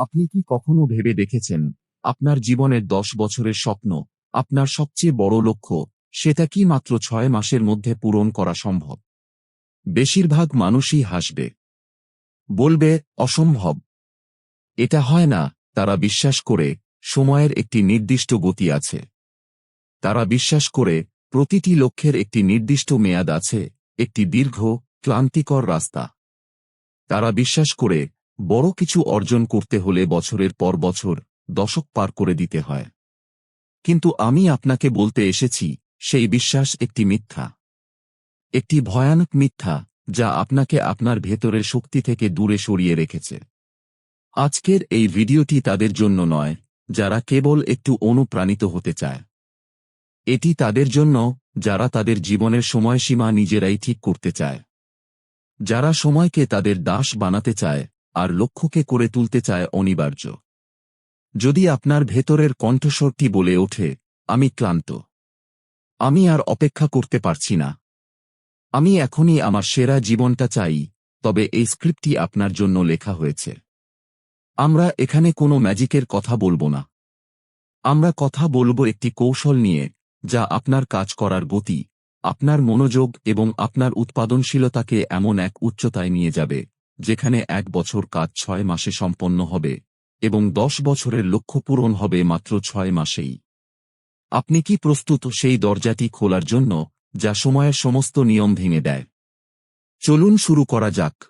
আপনি কি কখনো ভেবে দেখেছেন, আপনার জীবনের দশ বছরের স্বপ্ন, আপনার সবচেয়ে বড় লক্ষ্য, সেটা কি মাত্র ছয় মাসের মধ্যে পূরণ করা সম্ভব? বেশিরভাগ মানুষই হাসবে। বলবে, অসম্ভব। এটা হয় না, তারা বিশ্বাস করে, সময়ের একটি নির্দিষ্ট গতি আছে। তারা বিশ্বাস করে, প্রতিটি লক্ষ্যের একটি নির্দিষ্ট মেয়াদ আছে, একটি দীর্ঘ, ক্লান্তিকর রাস্তা। তারা বিশ্বাস করে বড় কিছু অর্জন করতে হলে বছরের পর বছর দশক পার করে দিতে হয়। কিন্তু আমি আপনাকে বলতে এসেছি, সেই বিশ্বাস একটি মিথ্যা। একটি ভয়ানক মিথ্যা, যা আপনাকে আপনার ভেতরের শক্তি থেকে দূরে সরিয়ে রেখেছে। আজকের এই ভিডিওটি তাদের জন্য নয়, যারা কেবল একটু অনুপ্রাণিত হতে চায়। এটি তাদের জন্য, যারা তাদের জীবনের সময়সীমা নিজেরাই ঠিক করতে চায়। যারা সময়কে তাদের দাস বানাতে চায় আর লক্ষ্যকে করে তুলতে চায় অনিবার্য। যদি আপনার ভেতরের কণ্ঠস্বরটি বলে ওঠে, আমি ক্লান্ত। আমি আর অপেক্ষা করতে পারছি না। আমি এখনই আমার সেরা জীবনটা চাই, তবে এই স্ক্রিপ্টটি আপনার জন্য লেখা হয়েছে। আমরা এখানে কোনো ম্যাজিকের কথা বলব না। আমরা কথা বলব একটি কৌশল নিয়ে, যা আপনার কাজ করার গতি, আপনার মনোযোগ এবং আপনার উৎপাদনশীলতাকে এমন এক উচ্চতায় নিয়ে যাবে। যেখানে এক বছর কাজ ছয় মাসে সম্পন্ন হবে এবং দশ বছরের লক্ষ্য পূরণ হবে মাত্র ছয় মাসেই। আপনি কি প্রস্তুত সেই দরজাটি খোলার জন্য যা সময়ের সমস্ত নিয়ম ভেঙে দেয়? চলুন শুরু করা যাক।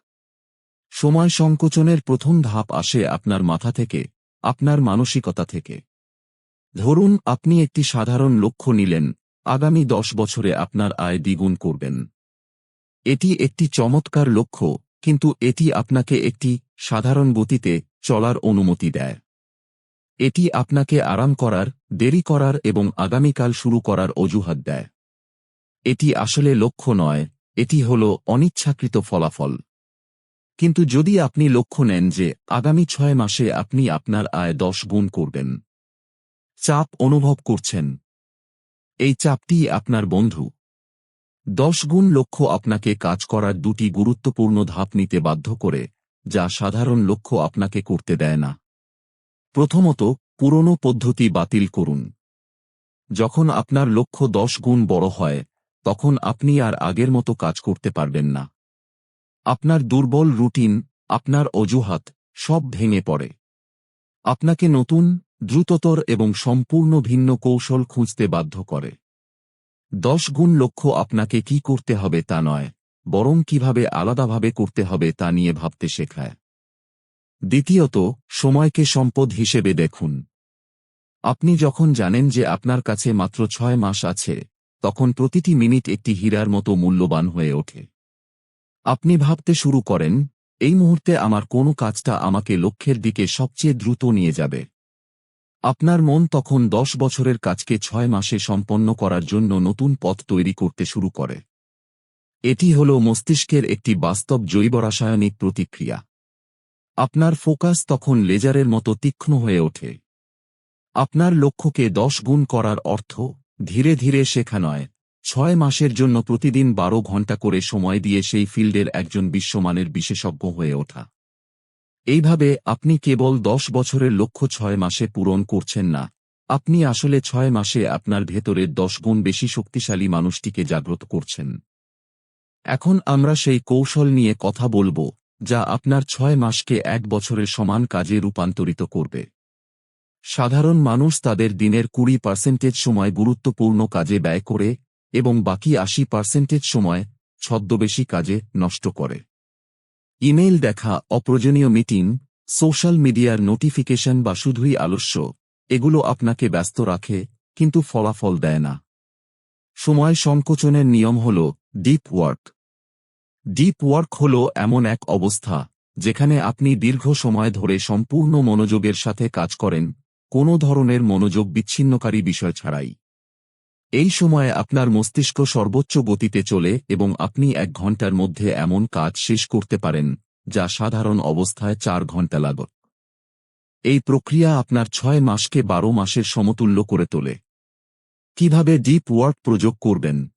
সময় সংকোচনের প্রথম ধাপ আসে আপনার মাথা থেকে, আপনার মানসিকতা থেকে। ধরুন আপনি একটি সাধারণ লক্ষ্য নিলেন, আগামী দশ বছরে আপনার আয় দ্বিগুণ করবেন। এটি একটি চমৎকার লক্ষ্য কিন্তু এটি আপনাকে একটি সাধারণ গতিতে চলার অনুমতি দেয়। এটি আপনাকে আরাম করার, দেরি করার এবং আগামীকাল শুরু করার অজুহাত দেয়। এটি আসলে লক্ষ্য নয়, এটি হল অনিচ্ছাকৃত ফলাফল। কিন্তু যদি আপনি লক্ষ্য নেন যে আগামী ছয় মাসে আপনি আপনার আয় দশ গুণ করবেন। চাপ অনুভব করছেন। এই চাপটি আপনার বন্ধু দশ গুণ লক্ষ্য আপনাকে কাজ করার দুটি গুরুত্বপূর্ণ ধাপ নিতে বাধ্য করে, যা সাধারণ লক্ষ্য আপনাকে করতে দেয় না। প্রথমত, পুরনো পদ্ধতি বাতিল করুন। যখন আপনার লক্ষ্য দশ গুণ বড় হয়, তখন আপনি আর আগের মতো কাজ করতে পারবেন না। আপনার দুর্বল রুটিন, আপনার অজুহাত, সব ভেঙে পড়ে। আপনাকে নতুন, দ্রুততর এবং সম্পূর্ণ ভিন্ন কৌশল খুঁজতে বাধ্য করে। দশ গুণ লক্ষ্য আপনাকে কি করতে হবে তা নয়, বরং কীভাবে আলাদাভাবে করতে হবে তা নিয়ে ভাবতে শেখায়। দ্বিতীয়ত, সময়কে সম্পদ হিসেবে দেখুন। আপনি যখন জানেন যে আপনার কাছে মাত্র ছয় মাস আছে, তখন প্রতিটি মিনিট একটি হীরার মতো মূল্যবান হয়ে ওঠে। আপনি ভাবতে শুরু করেন, এই মুহূর্তে আমার কোনো কাজটা আমাকে লক্ষ্যের দিকে সবচেয়ে দ্রুত নিয়ে যাবে। আপনার মন তখন দশ বছরের কাজকে ছয় মাসে সম্পন্ন করার জন্য নতুন পথ তৈরি করতে শুরু করে। এটি হল মস্তিষ্কের একটি বাস্তব জৈব রাসায়নিক প্রতিক্রিয়া। আপনার ফোকাস তখন লেজারের মতো তীক্ষ্ণ হয়ে ওঠে। আপনার লক্ষ্যকে দশ গুণ করার অর্থ, ধীরে ধীরে শেখা নয় ছয় মাসের জন্য প্রতিদিন বারো ঘণ্টা করে সময় দিয়ে সেই ফিল্ডের একজন বিশ্বমানের বিশেষজ্ঞ হয়ে ওঠা। এইভাবে আপনি কেবল দশ বছরের লক্ষ্য ছয় মাসে পূরণ করছেন না। আপনি আসলে ছয় মাসে আপনার ভেতরের দশ গুণ বেশি শক্তিশালী মানুষটিকে জাগ্রত করছেন। এখন আমরা সেই কৌশল নিয়ে কথা বলব, যা আপনার ছয় মাসকে এক বছরের সমান কাজে রূপান্তরিত করবে। সাধারণ মানুষ তাদের দিনের কুড়ি পার্সেন্টেজ সময় গুরুত্বপূর্ণ কাজে ব্যয় করে এবং বাকি আশি পার্সেন্টেজ সময় ছদ্মবেশী কাজে নষ্ট করে। ইমেল দেখা, অপ্রয়োজনীয় মিটিং, সোশ্যাল মিডিয়ার নোটিফিকেশন বা শুধুই আলস্য, এগুলো আপনাকে ব্যস্ত রাখে, কিন্তু ফলাফল দেয় না। সময় সংকোচনের নিয়ম হল ডিপ ওয়ার্ক। ডিপ ওয়ার্ক হল এমন এক অবস্থা, যেখানে আপনি দীর্ঘ সময় ধরে সম্পূর্ণ মনোযোগের সাথে কাজ করেন, কোনো ধরনের মনোযোগ বিচ্ছিন্নকারী বিষয় ছাড়াই। এই সময়ে আপনার মস্তিষ্ক সর্বোচ্চ গতিতে চলে এবং আপনি এক ঘণ্টার মধ্যে এমন কাজ শেষ করতে পারেন, যা সাধারণ অবস্থায় চার ঘণ্টা লাগত। এই প্রক্রিয়া আপনার ছয় মাসকে বারো মাসের সমতুল্য করে তোলে। কীভাবে ডিপ ওয়ার্ক প্রযোগ করবেন?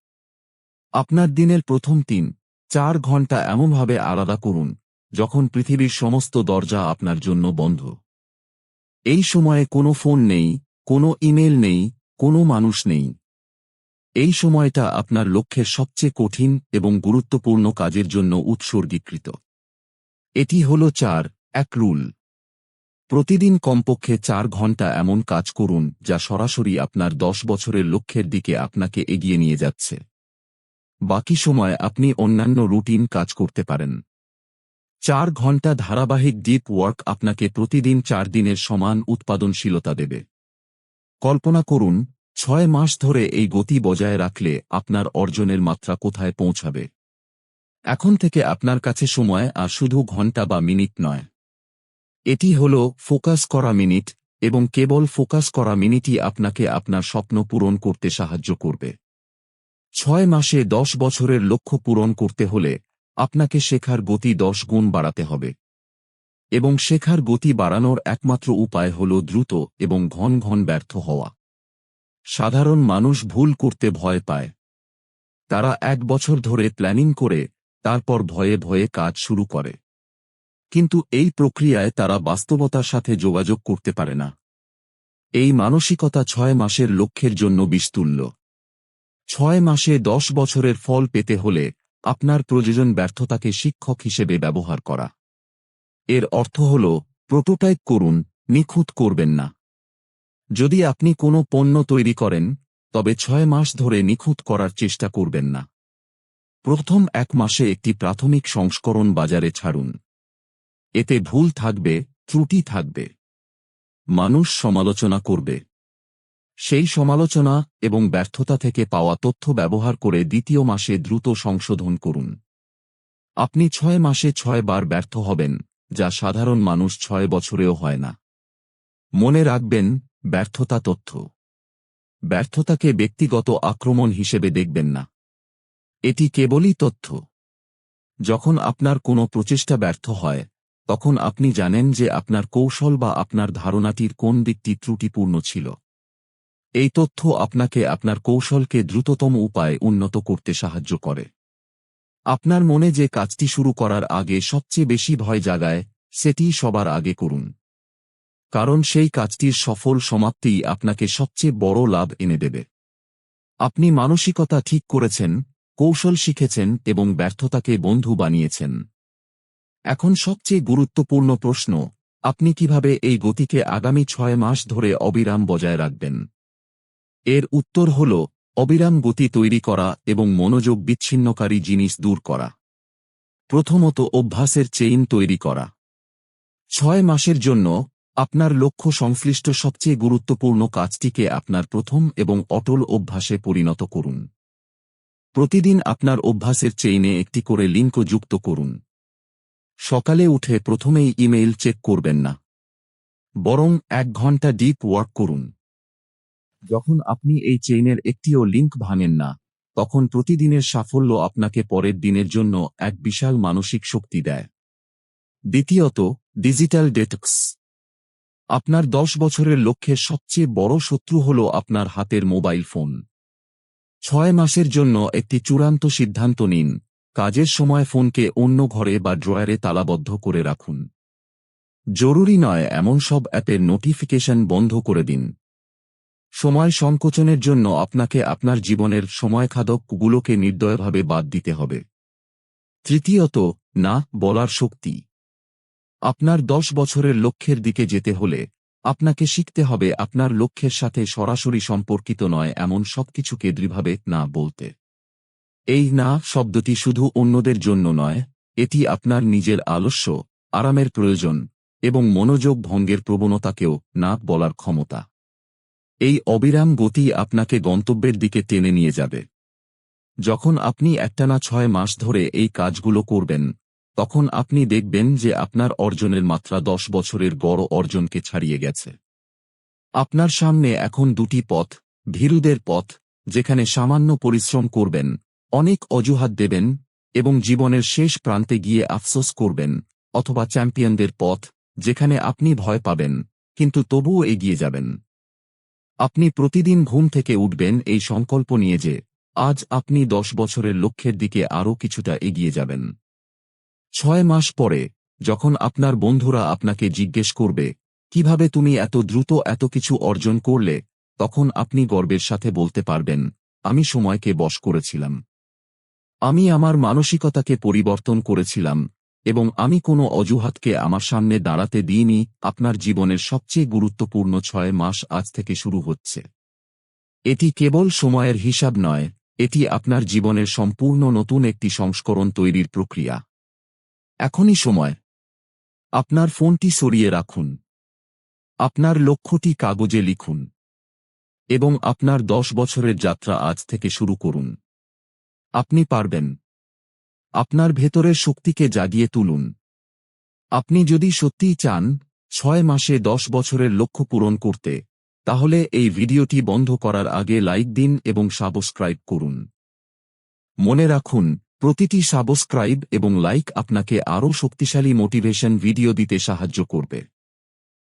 আপনার দিনের প্রথম তিন, চার ঘণ্টা এমনভাবে আলাদা করুন, যখন পৃথিবীর সমস্ত দরজা আপনার জন্য বন্ধ। এই সময়ে কোনো ফোন নেই, কোনো ইমেল নেই, কোনো মানুষ নেই। এই সময়টা আপনার লক্ষ্যের সবচেয়ে কঠিন এবং গুরুত্বপূর্ণ কাজের জন্য উৎসর্গীকৃত। এটি হল চার, এক রুল। প্রতিদিন কমপক্ষে চার ঘণ্টা এমন কাজ করুন, যা সরাসরি আপনার দশ বছরের লক্ষ্যের দিকে আপনাকে এগিয়ে নিয়ে যাচ্ছে। বাকি সময় আপনি অন্যান্য রুটিন কাজ করতে পারেন। চার ঘণ্টা ধারাবাহিক ডিপ ওয়ার্ক আপনাকে প্রতিদিন চার দিনের সমান উৎপাদনশীলতা দেবে। কল্পনা করুন ছয় মাস ধরে এই গতি বজায় রাখলে আপনার অর্জনের মাত্রা কোথায় পৌঁছাবে? এখন থেকে আপনার কাছে সময় আর শুধু ঘণ্টা বা মিনিট নয়। এটি হল ফোকাস করা মিনিট এবং কেবল ফোকাস করা মিনিটই আপনাকে আপনার স্বপ্ন পূরণ করতে সাহায্য করবে। ছয় মাসে দশ বছরের লক্ষ্য পূরণ করতে হলে আপনাকে শেখার গতি দশ গুণ বাড়াতে হবে। এবং শেখার গতি বাড়ানোর একমাত্র উপায় হল দ্রুত এবং ঘন ঘন ব্যর্থ হওয়া। সাধারণ মানুষ ভুল করতে ভয় পায়। তারা এক বছর ধরে প্ল্যানিং করে, তারপর ভয়ে ভয়ে কাজ শুরু করে। কিন্তু এই প্রক্রিয়ায় তারা বাস্তবতার সাথে যোগাযোগ করতে পারে না। এই মানসিকতা ছয় মাসের লক্ষ্যের জন্য বিস্তুল্য। ছয় মাসে দশ বছরের ফল পেতে হলে আপনার প্রয়োজন ব্যর্থতাকে শিক্ষক হিসেবে ব্যবহার করা। এর অর্থ হল, প্রোটোটাইপ করুন, নিখুঁত করবেন না। যদি আপনি কোনো পণ্য তৈরি করেন, তবে ছয় মাস ধরে নিখুঁত করার চেষ্টা করবেন না। প্রথম এক মাসে একটি প্রাথমিক সংস্করণ বাজারে ছাড়ুন। এতে ভুল থাকবে, ত্রুটি থাকবে। মানুষ সমালোচনা করবে। সেই সমালোচনা এবং ব্যর্থতা থেকে পাওয়া তথ্য ব্যবহার করে দ্বিতীয় মাসে দ্রুত সংশোধন করুন। আপনি ছয় মাসে ছয় বার ব্যর্থ হবেন, যা সাধারণ মানুষ ছয় বছরেও হয় না। মনে রাখবেন ব্যর্থতা তথ্য। ব্যর্থতাকে ব্যক্তিগত আক্রমণ হিসেবে দেখবেন না। এটি কেবলই তথ্য। যখন আপনার কোনো প্রচেষ্টা ব্যর্থ হয়, তখন আপনি জানেন যে আপনার কৌশল বা আপনার ধারণাটির কোন দিকটি ত্রুটিপূর্ণ ছিল। এই তথ্য আপনাকে আপনার কৌশলকে দ্রুততম উপায়ে উন্নত করতে সাহায্য করে। আপনার মনে যে কাজটি শুরু করার আগে সবচেয়ে বেশি ভয় জাগায় সেটি সবার আগে করুন। কারণ সেই কাজটির সফল সমাপ্তিই আপনাকে সবচেয়ে বড় লাভ এনে দেবে। আপনি মানসিকতা ঠিক করেছেন, কৌশল শিখেছেন এবং ব্যর্থতাকে বন্ধু বানিয়েছেন। এখন সবচেয়ে গুরুত্বপূর্ণ প্রশ্ন, আপনি কীভাবে এই গতিকে আগামী ছয় মাস ধরে অবিরাম বজায় রাখবেন? এর উত্তর হল, অবিরাম গতি তৈরি করা এবং মনোযোগ বিচ্ছিন্নকারী জিনিস দূর করা। প্রথমত অভ্যাসের চেইন তৈরি করা। ছয় মাসের জন্য আপনার লক্ষ্য সংশ্লিষ্ট সবচেয়ে গুরুত্বপূর্ণ কাজটিকে আপনার প্রথম এবং অটল অভ্যাসে পরিণত করুন। প্রতিদিন আপনার অভ্যাসের চেইনে একটি করে লিঙ্ক যুক্ত করুন। সকালে উঠে প্রথমেই ইমেইল চেক করবেন না। বরং এক ঘণ্টা ডিপ ওয়ার্ক করুন। যখন আপনি এই চেইনের একটিও লিঙ্ক ভাঙেন না, তখন প্রতিদিনের সাফল্য আপনাকে পরের দিনের জন্য এক বিশাল মানসিক শক্তি দেয়। দ্বিতীয়ত, ডিজিটাল ডেটক্স। আপনার দশ বছরের লক্ষ্যের সবচেয়ে বড় শত্রু হল আপনার হাতের মোবাইল ফোন। ছয় মাসের জন্য একটি চূড়ান্ত সিদ্ধান্ত নিন। কাজের সময় ফোনকে অন্য ঘরে বা ড্রয়ারে তালাবদ্ধ করে রাখুন। জরুরি নয় এমন সব অ্যাপের নোটিফিকেশন বন্ধ করে দিন। সময় সংকোচনের জন্য আপনাকে আপনার জীবনের সময়খাদকগুলোকে নির্দয়ভাবে বাদ দিতে হবে। তৃতীয়ত, না বলার শক্তি। আপনার দশ বছরের লক্ষ্যের দিকে যেতে হলে আপনাকে শিখতে হবে আপনার লক্ষ্যের সাথে সরাসরি সম্পর্কিত নয় এমন সবকিছুকে দৃঢ়ভাবে না বলতে। এই না শব্দটি শুধু অন্যদের জন্য নয়, এটি আপনার নিজের আলস্য, আরামের প্রয়োজন এবং মনোযোগ ভঙ্গের প্রবণতাকেও না বলার ক্ষমতা। এই অবিরাম গতি আপনাকে গন্তব্যের দিকে টেনে নিয়ে যাবে। যখন আপনি একটানা ছয় মাস ধরে এই কাজগুলো করবেন তখন আপনি দেখবেন যে আপনার অর্জনের মাত্রা দশ বছরের গড় অর্জনকে ছাড়িয়ে গেছে। আপনার সামনে এখন দুটি পথ, ভীরুদের পথ, যেখানে সামান্য পরিশ্রম করবেন, অনেক অজুহাত দেবেন, এবং জীবনের শেষ প্রান্তে গিয়ে আফসোস করবেন, অথবা চ্যাম্পিয়নদের পথ, যেখানে আপনি ভয় পাবেন, কিন্তু তবুও এগিয়ে যাবেন। আপনি প্রতিদিন ঘুম থেকে উঠবেন এই সংকল্প নিয়ে যে, আজ আপনি দশ বছরের লক্ষ্যের দিকে আরও কিছুটা এগিয়ে যাবেন। ছয় মাস পরে, যখন আপনার বন্ধুরা আপনাকে জিজ্ঞেস করবে, কীভাবে তুমি এত দ্রুত এত কিছু অর্জন করলে? তখন আপনি গর্বের সাথে বলতে পারবেন, আমি সময়কে বশ করেছিলাম। আমি আমার মানসিকতাকে পরিবর্তন করেছিলাম, এবং আমি কোনো অজুহাতকে আমার সামনে দাঁড়াতে দিইনি। আপনার জীবনের সবচেয়ে গুরুত্বপূর্ণ ছয় মাস আজ থেকে শুরু হচ্ছে। এটি কেবল সময়ের হিসাব নয়, এটি আপনার জীবনের সম্পূর্ণ নতুন একটি সংস্করণ তৈরির প্রক্রিয়া। এখনই সময়। আপনার ফোনটি সরিয়ে রাখুন। আপনার লক্ষ্যটি কাগজে লিখুন। এবং আপনার দশ বছরের যাত্রা আজ থেকে শুরু করুন। আপনি পারবেন। আপনার ভেতরের শক্তিকে জাগিয়ে তুলুন। আপনি যদি সত্যিই চান ছয় মাসে দশ বছরের লক্ষ্য পূরণ করতে, তাহলে এই ভিডিওটি বন্ধ করার আগে লাইক দিন এবং সাবস্ক্রাইব করুন। মনে রাখুন প্রতিটি সাবস্ক্রাইব এবং লাইক আপনাকে আরও শক্তিশালী মোটিভেশন ভিডিও দিতে সাহায্য করবে।